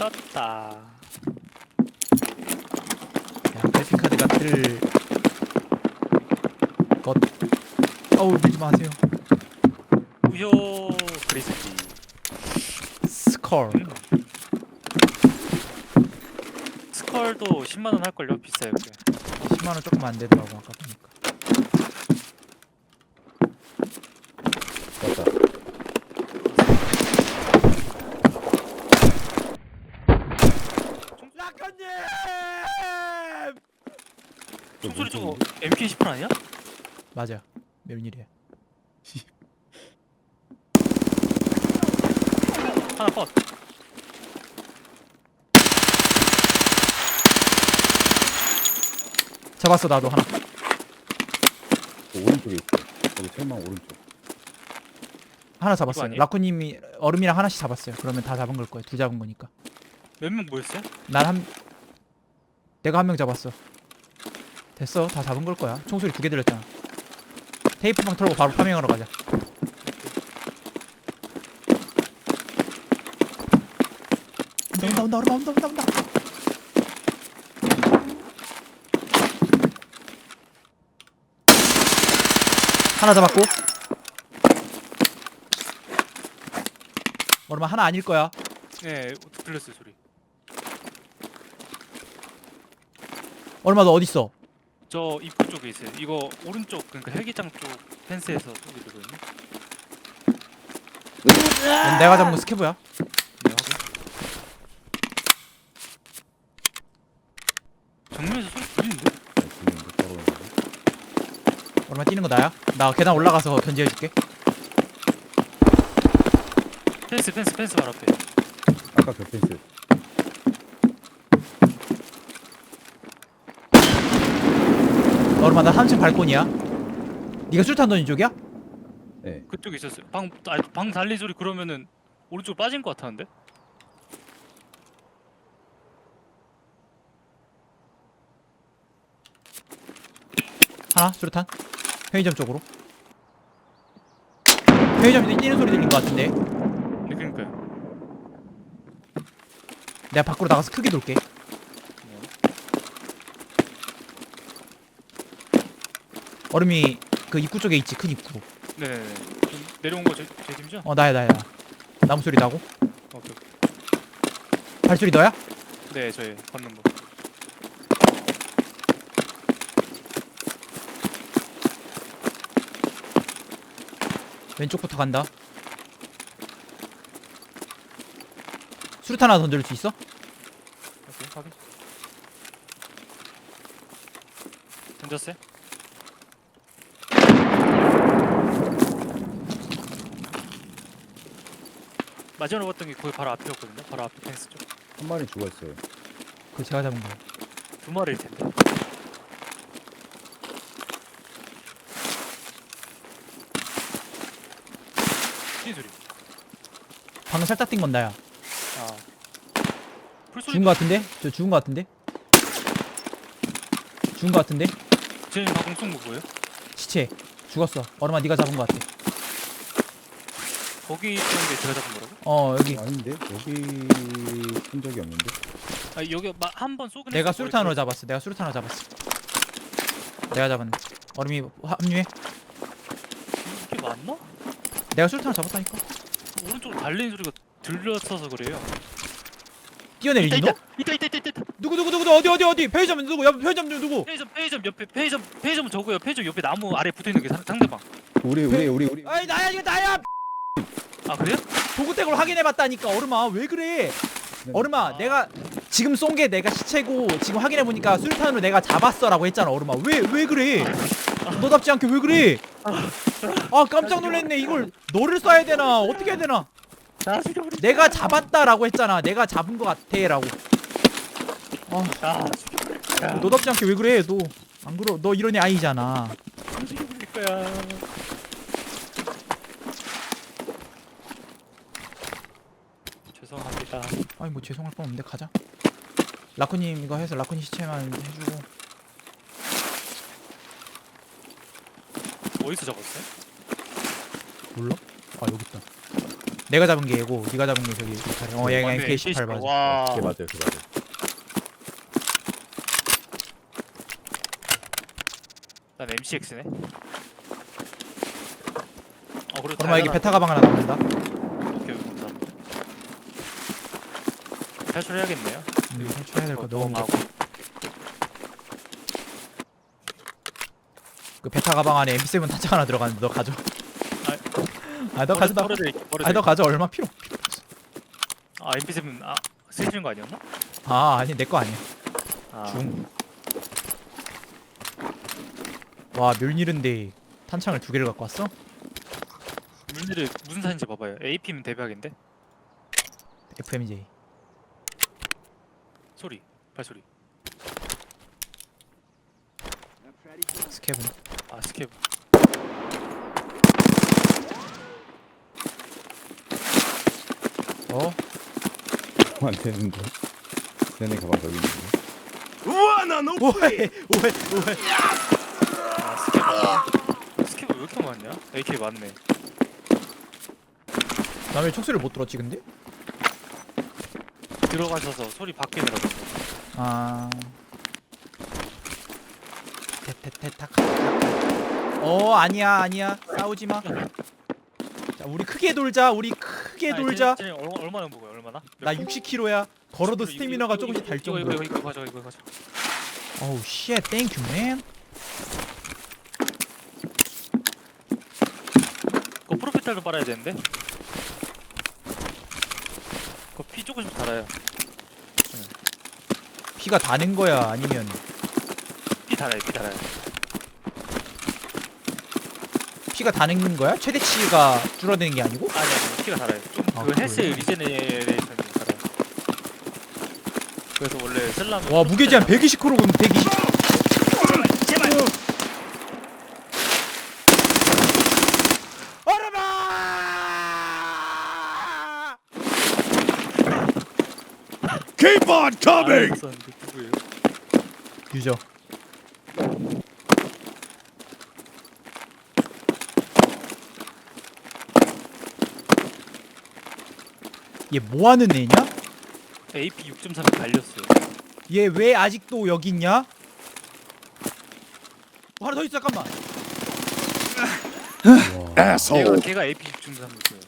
떴다. 야, 그래픽카드가 뜰 것. 어우 밀지 마세요. 우효 그리스티. 스컬. 스컬도 10만 원 할걸요? 비싸요. 그게. 10만 원 조금 안 되더라고 아까 보니까. 맞다. 라커님! 총소리 저거 MK18 아니야? 맞아. 멸일이야. 하나 컷. 잡았어 나도 하나. 그 오른쪽에 있어. 거기 철망 오른쪽. 하나 이거 잡았어요. 아니에요? 라쿠님이 얼음이랑 하나씩 잡았어요. 그러면 다 잡은 걸 거예요. 두 잡은 거니까. 몇 명 모였어요? 난 한 내가 한 명 잡았어. 됐어. 다 잡은 걸 거야. 총소리 두 개 들렸잖아. 테이프방 털고 바로 파밍하러 가자. 온다 온다 온다 온다 온다 온다 온다. 하나 잡았고. 얼마 하나 아닐 거야. 네, 들렸어요 소리. 얼마 너 어디 있어? 저 입구 쪽에 있어요. 이거 오른쪽 그러니까 헬기장 쪽 펜스에서 소리 들거든요. 내가 잡은 거 스케브야. 네, 확인. 정면에서 소리 들리는데? 얼마 뛰는 거 나야? 나 계단 올라가서 견제해줄게. 펜스 펜스 펜스 바로 앞에. 아까 그 펜스. 얼마 나 3층 발코니야. 네가 술탄 던진 쪽이야? 네. 그쪽에 있었어요. 방, 아, 방 달리 소리 그러면은 오른쪽 빠진 것 같았는데? 하나 수류탄. 편의점 쪽으로. 편의점 뛰는 소리 들린 거 같은데. 네, 그러니까요. 내가 밖으로 나가서 크게 돌게. 얼음이 그 입구 쪽에 있지 큰 입구. 네네네. 좀 내려온 거 제, 제 팀이죠? 어 나야 나야 나. 나무 소리 나고. 오케이. 발소리 너야? 네, 저희 걷는 거. 왼쪽부터 간다. 수류탄 하나 던질 수 있어? 오케이, 확인. 던졌어요? 마지막으로 봤던 게 거기 바로 앞이었거든요. 바로 앞에 펜스 쪽. 한 마리 죽었어요. 그거 제가 잡은 거야. 두 마리일 텐데. 뛰는 소리. 방금 살짝 뛴건 나야. 아. 풀소리. 죽은 거 같은데? 저 죽은 거 같은데? 죽은 거 같은데? 제 방송 쏜거 뭐예요? 시체 죽었어. 얼마 네가 잡은 거 같아. 거기 있던 게 제가 잡은 거라고? 어 여기 아닌데 여기 본 적이 없는데. 아 여기 한번 쏘긴 내가 했어, 수류탄으로 머리 잡았어. 내가 수류탄으로 잡았어. 내가 잡았네. 얼음이 합류해. 이게 맞나? 내가 수류탄으로 잡았다니까. 오른쪽으로 달리는 소리가 들렸어서 그래요. 뛰어내리지 있다 너? 있다 있다 있다 있다. 있다. 누구 누구 누구 어디 어디 어디 편의점 누구 옆 편의점 누구? 편의점 편의점 옆에 편의점 편의점은 저거요. 편의점 옆에 나무 아래 붙어 있는 게 상- 상대방. 우리 우리 우리 우리. 아이 나야 이거 나야. 아 그래요? 도구택으로 확인해봤다니까 얼음아 왜 그래? 얼음아 내가 지금 쏜 게 내가 시체고 지금 확인해 보니까 수류탄으로 내가 잡았어라고 했잖아 얼음아 왜 왜 그래? 너답지 않게 왜 그래? 아 깜짝 놀랐네 이걸 너를 쏴야 되나 어떻게 해야 되나? 아 죽여버리. 내가 잡았다라고 했잖아 내가 잡은 거 같아라고. 아아 죽여버릴 거야. 너답지 않게 왜 그래 너? 안 그러 너 이런 애 아니잖아. 죽여버릴 거야. 죄송합니다. 아니 뭐 죄송할 건 없는데 가자. 라쿠님 이거 해서 라쿠님 시체만 해주고 어디서 잡았어요? 몰라? 아 여기 있다. 내가 잡은 게 얘고 네가 잡은 게 저기 이탈이. 어 얘가 맞네, MK18 맞아. 와. 그게 맞아요, 그게 맞아요. 난 MCX네. 어 그리고 그러면 여기 베타 가방 하나 남는다. 오케이 감사합니다. 탈출해야겠네요. 음, 탈출해야 될거 너무. 하고 그 베타 가방 안에 MP7 탄창 하나 들어가는데 너 가져. 아, 아너 가져. 버려드릴게. 아너 가져 얼마 필요? 필요 없어. 아 MP7 아 쓰시는 거 아니었나? 아 아니 내 거 아니야. 아, 중. 와 멸일인데 탄창을 두 개를 갖고 왔어? 물들이 무슨 사인지 봐봐요. AP면 대박인데 FMJ. 소리 발소리. 스캡은. 아 스캡. 어? 안 되는데. 쟤네 가방 저기 있는데. 오해 오해 오해. 아 스캡. 스캡 왜 이렇게 많냐? AK 많네. 남의 촉수를 못 들었지 근데? 들어가셔서 소리 밖에 들어가. 아. 테테테탁. 어 아니야 아니야 싸우지 마. 자 우리 크게 돌자 우리 크게 돌자. 얼마나 먹어요? 얼마나? 나 60kg야. 걸어도 이거, 스태미너가 이거, 조금씩 이거, 달 이거, 정도. 이거 이거 이거 가져 이거 가져. 어우 쉣 땡큐 맨. 그거 프로피탈도 빨아야 되는데. 그거 피 조금씩 달아요. 피가 다는 거야 아니면 피 달아요 피 달아요. 피가 다는 거야? 최대치가 줄어드는 게 아니고? 아니 아니 피가 달아요. 좀 아, 그건 헬스 그래요? 리제네레이션이 달아요. 그래서 원래 셀라면 와 무게 제한 120kg 120. 제발. 얼음아! Keep on coming! 아? 유저. 얘 뭐 하는 애냐? AP 6.3에 갈렸어요. 얘 왜 아직도 여기 있냐? 어, 하나 더 있어 잠깐만. 걔가 Asshole! 걔가 AP 6.3이고요.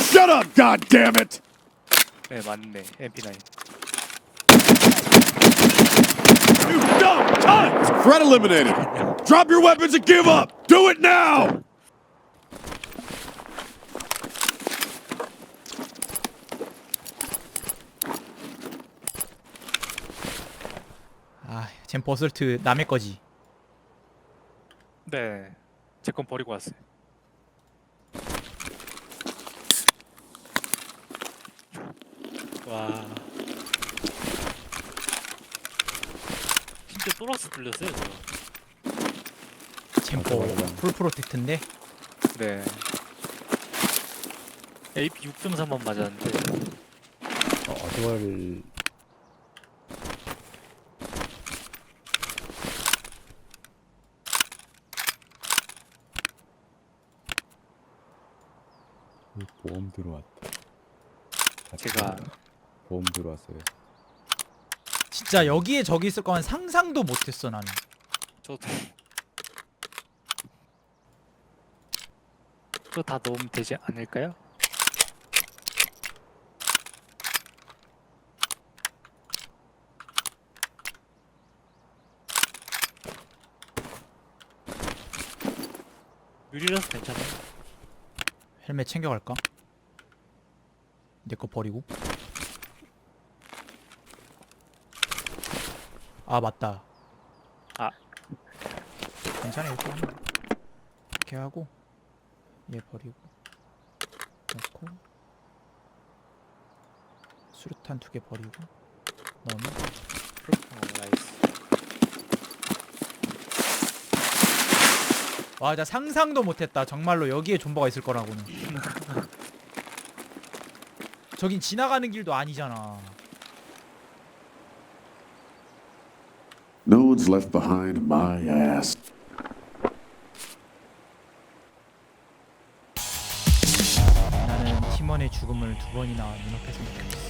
Shut up, goddammit! 네 맞네 MP9. You dumb cunt! Threat eliminated! Drop your weapons and give up! Do it now! 아, 쟨 버설트 남의 거지. 네. 제 건 버리고 왔어요. 또라스 들렸어요, 저. 맞아, 맞아. 풀 프로텍트인데. 네. AP 6.3만 맞았는데 어, 어저를 보험 들어왔다. 제가 보험 들어왔어요. 진짜 여기에 저기 있을 거면 상상도 못했어 나는. 저도 또다 넣으면 되지 않을까요? 유리라서 괜찮아요. 헬멧 챙겨갈까? 내 거 버리고. 아 맞다. 아. 괜찮아 이렇게 하면. 이렇게 하고 얘 버리고 넣고 수류탄 두 개 버리고 넣으면 어, 나이스. 와, 나 상상도 못했다. 정말로 여기에 존버가 있을 거라고는. 저긴 지나가는 길도 아니잖아. No one's left behind my ass. 나는 팀 팀원의 죽음을 두 번이나 눈앞에서 느꼈어.